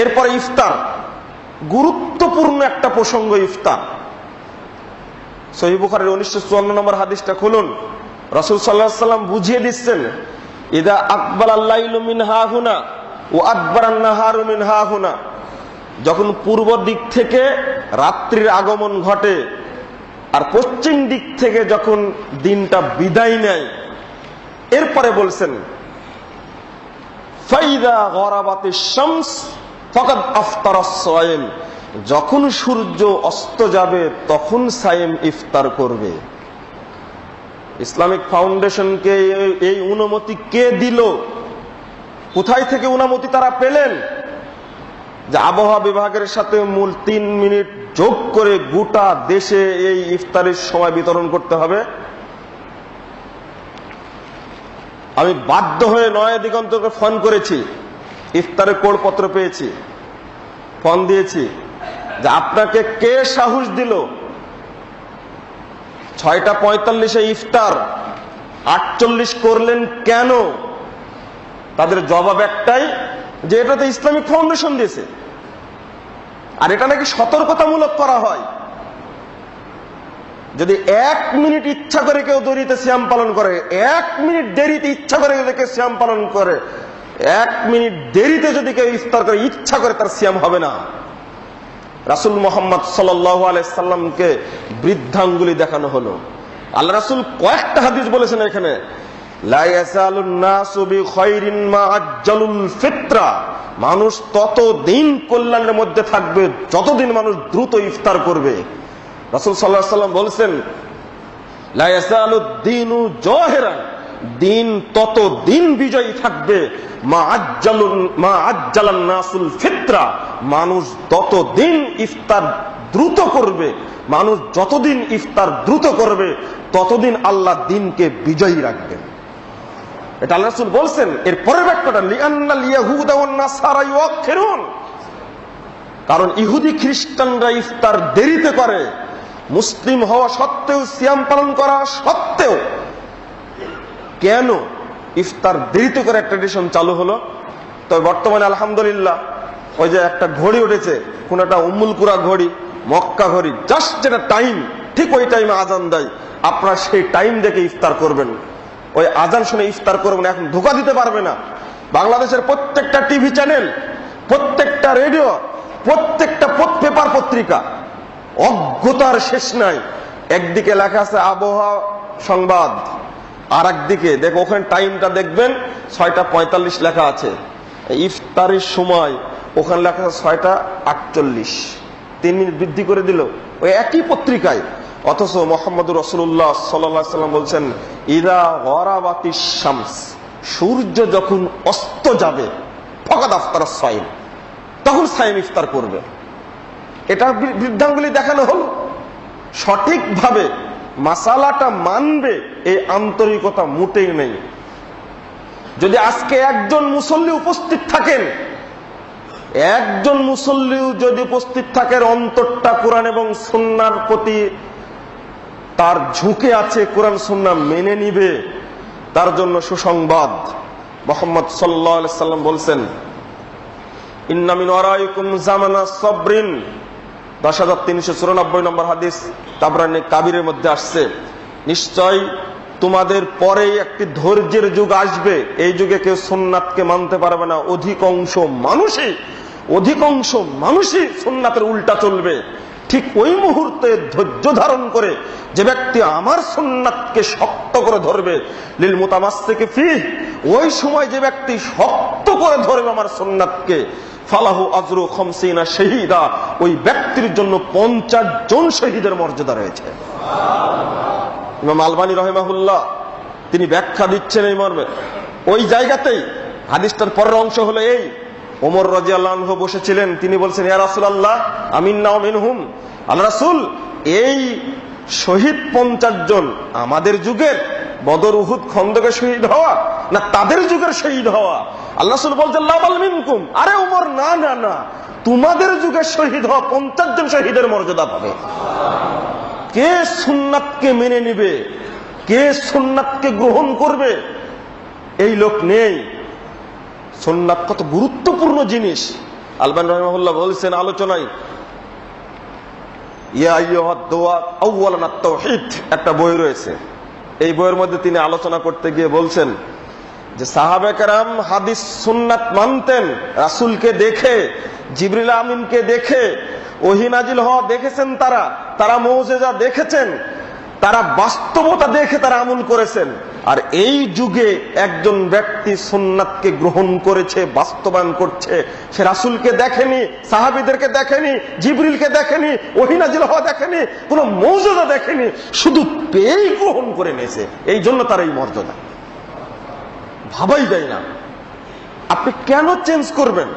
এরপরে ইফতার, গুরুত্বপূর্ণ একটা প্রসঙ্গ ইফতার। সহিবুখারের উনিশশো চুয়ান্ন নম্বর হাদিসটা খুলুন। রসুল সাল্লাহ সাল্লাম বুঝিয়ে দিচ্ছেন, ইদা আকবর আল্লাহ মিন হা হুনা ও আকবর মিন হা হুনা। যখন পূর্ব দিক থেকে রাত্রির আগমন ঘটে, আর পশ্চিম দিক থেকে যখন দিনটা বিদায় নেয়, এরপরে বলছেন, ফাইদা গরাবাতে শামস ফকাত আফতার যখন সূর্য অস্ত যাবে, তখন সায়েম ইফতার করবে। ইসলামিক ফাউন্ডেশনকে এই অনুমতি কে দিল? কোথায় থেকে অনুমতি তারা পেলেন? যে আবহাওয়া বিভাগের সাথে মূল তিন মিনিট যোগ করে গোটা দেশে এই ইফতারের সময় বিতরণ করতে হবে। আমি বাধ্য হয়ে নয় দিগন্তকে ফোন করেছি। ইফতারের কোড়পত্র পেয়েছি, ফোন দিয়েছি যে আপনাকে কে সাহস দিল? ছয়টা পঁয়তাল্লিশে ইফতার, আটচল্লিশ করলেন কেন? তাদের জবাব একটাই, যে এটা তো ইসলামিক ফাউন্ডেশন দিয়েছে। আর এটা নাকি সতর্কতামূলক করা হয়। যদি এক মিনিট ইচ্ছা করে কেউ দেরিতে শ্যাম পালন করে, এক মিনিট দেরিতে ইচ্ছা করে কেউ শ্যাম পালন করে এক মিনিট দেরিতে যদি কেউ ইফতার করে, ইচ্ছা করে তার শ্যাম হবে না রাসুল মোহাম্মদ সাল্লামকে বৃদ্ধাঙ্গুলি দেখানো হলো আল্লাহ রাসুল কয়েকটা হাদিস বলেছেন এখানে। মানুষ তত দিন কল্যাণের মধ্যে থাকবে, যতদিন মানুষ দ্রুত ইফতার করবে রাসুল সাল্লাহ সাল্লাম বলছেন, লা ইয়াসালুদ দীনু জহিরান। দিন তত দিন বিজয়ী থাকবে। মা আজ্জালুন নাসুল ফিতরা। মানুষ তত দিন ইফতার দ্রুত করবে। মানুষ যতদিন ইফতার দ্রুত করবে, ততদিন আল্লাহ দিনকে বিজয়ী রাখবে। এটা আল্লাহ রাসূল বলছেন, এর পরের বাক্যটা কারণ ইহুদি খ্রিস্টানরা ইফতার দেরিতে করে। মুসলিম হওয়া সত্ত্বেও, সিয়াম পালন করা সত্ত্বেও কেন ইফতার দেরিতে করে একটা ট্রেডিশন চালু হলো? তবে বর্তমানে আলহামদুলিল্লাহ ওই যে একটা ঘড়ি উঠেছে, কোন একটা উম্মুল কুরা ঘড়ি, মক্কা ঘড়ি জাস্ট যেটা টাইম ঠিক ওই টাইমে আজান দেয়। আপনারা সেই টাইম দেখে ইফতার করবেন। ওই আজান শুনে ইফতার করবেন, এখন ধোকা দিতে পারবে না। বাংলাদেশের প্রত্যেকটা টিভি চ্যানেল প্রত্যেকটা রেডিও প্রত্যেকটা পেপার পত্রিকা, অজ্ঞতার শেষ নাই। একদিকে লেখা আছে আবহাওয়া সংবাদ আর একদিকে দেখো ওখানে টাইমটা দেখবেন, ছয়টা পঁয়তাল্লিশ লেখা আছে। ইফতারের সময় ওখানে লেখা আছে ছয়টা আটচল্লিশ। তিন মিনিট বৃদ্ধি করে দিল। ওই একই পত্রিকায়। অথচ মোহাম্মদ রসুল্লাহ সাল্লাম বলছেন ইরা ওয়ারাবাতি শামস, সূর্য যখন অস্ত যাবে ফকাত আফতার সাইম তখন সাইম ইফতার করবে। এটা বৃদ্ধাঙ্গুলি দেখানো হলো। সঠিকভাবে মাসালাটা মানবে, এই আন্তরিকতা মোটেই নেই। যদি আজকে একজন মুসল্লি উপস্থিত থাকেন, একজন মুসল্লিও যদি উপস্থিত থাকেন অন্তরটা কোরআন এবং সুন্নার প্রতি তার ঝুঁকে আছে, কোরআন সুন্না মেনে নিবে, তার জন্য সুসংবাদ। মোহাম্মদ সাল্লাম বলছেন ইন্নামিন জামানা সবরিন। দশ হাজার তিনশো চুরানব্বই নম্বর হাদিস, তাবরানি কাবিরের মধ্যে আসছে। নিশ্চয় তোমাদের পরেই একটি ধৈর্যের যুগ আসবে। এই যুগে কেউ সোননাথকে মানতে পারবে না। অধিকাংশ মানুষই অধিকাংশ মানুষই সোননাথের উল্টা চলবে। ঠিক ওই মুহূর্তে ধৈর্য ধারণ করে যে ব্যক্তি আমার সোননাথকে শক্ত করে ধরবে, লীল মোতামাস থেকে ফি ওই সময় যে ব্যক্তি শক্ত করে ধরবে আমার সোননাথকে ফালাহু আজরু খমসিনা শহীদা। ওই ব্যক্তির জন্য পঞ্চাশ জন শহীদের মর্যাদা রয়েছে। ইমাম আলবানী রহেমাহুল্লাহ, তিনি ব্যাখ্যা দিচ্ছেন এই মর্মে। ওই জায়গাতেই, হাদিসটার পরের অংশ হলো এই, ওমর রাজি আল্লাহ বসেছিলেন, তিনি বলছেন, ইয়া রাসুল আল্লাহ আমিন নাও মিনহুম। আল্লাহ রাসুল, এই শহীদ পঞ্চাশ জন আমাদের যুগের বদর উহুদ খন্দকে শহীদ হওয়া, না তাদের যুগের শহীদ হওয়া আল্লাহ বলছেন, লাবাল মিনকুম। আরে ওমর না না না। তোমাদের যুগের শহীদ হওয়া পঞ্চাশ জন শহীদের মর্যাদা পাবে। কে সুন্নাতকে মেনে নিবে? কে সুন্নাতকে গ্রহণ করবে? এই লোক নেই। সুন্নাত কত গুরুত্বপূর্ণ জিনিস। আলবান রহমুল্লাহ বলছেন আলোচনায় একটা বই রয়েছে। এই বইয়ের মধ্যে তিনি আলোচনা করতে গিয়ে বলছেন যে সাহাবে কারাম হাদিস সুন্নাত মানতেন, রাসূলকে দেখে, জিবরিল আমিনকে দেখে ওহিনাজিল হওয়া দেখেছেন তারা তারা মৌজেজা দেখেছেন, তারা বাস্তবতা দেখে তারা আমল করেছেন। আর এই যুগে একজন ব্যক্তি সুন্নাতকে গ্রহণ করেছে, বাস্তবায়ন করছে, সে রাসুলকে দেখেনি, সাহাবিদেরকে দেখেনি, জিবরিলকে দেখেনি ওহিনাজিল হওয়া দেখেনি, কোনো মৌজুদা দেখেনি, শুধু পেয়েই গ্রহণ করে নিয়েছে। এই জন্য তার এই মর্যাদা। ভাবাই যায় না। আপনি কেন চেঞ্জ করবেন?